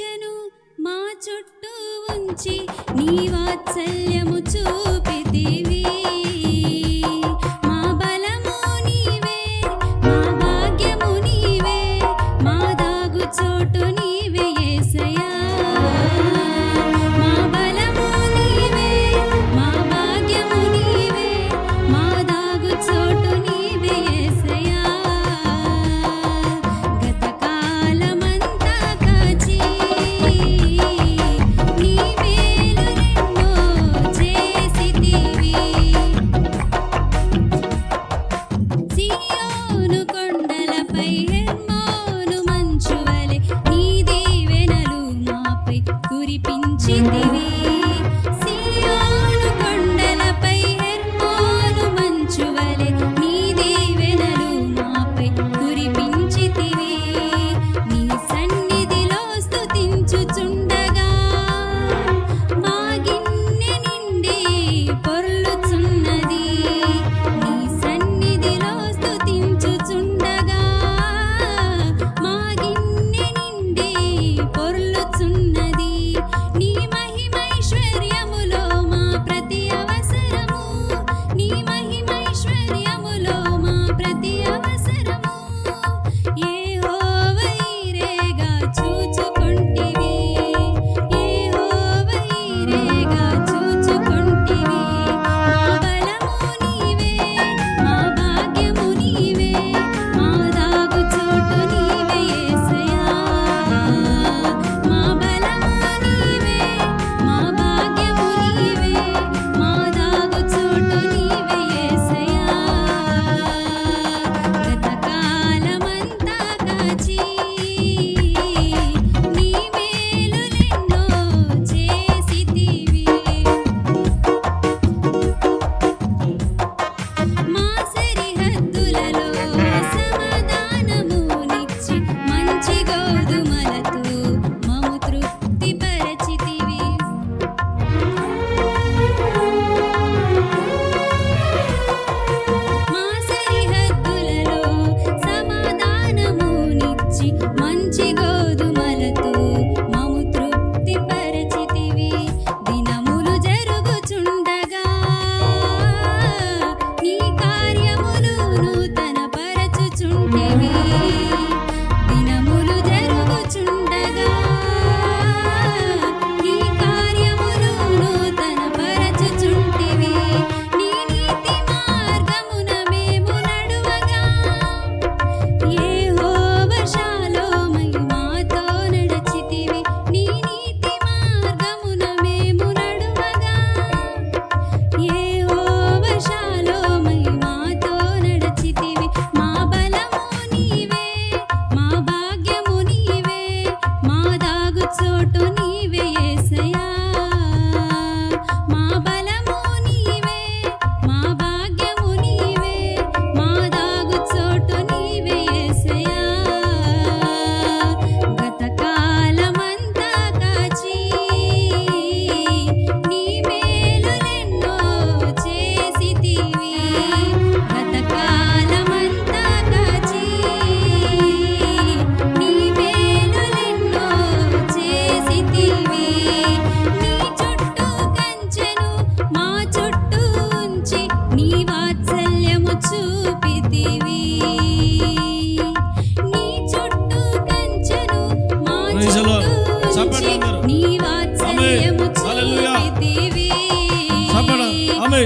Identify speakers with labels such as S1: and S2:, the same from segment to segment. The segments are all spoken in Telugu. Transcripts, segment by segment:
S1: శిక్షను మా చుట్టూ ఉంచి నీ వాత్సల్యము చూపితివి.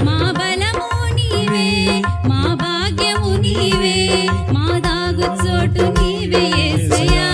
S1: మా బలము నీవే మా భాగ్యము నీవే మా దాగు చోటు నీవే యేసయ్యా.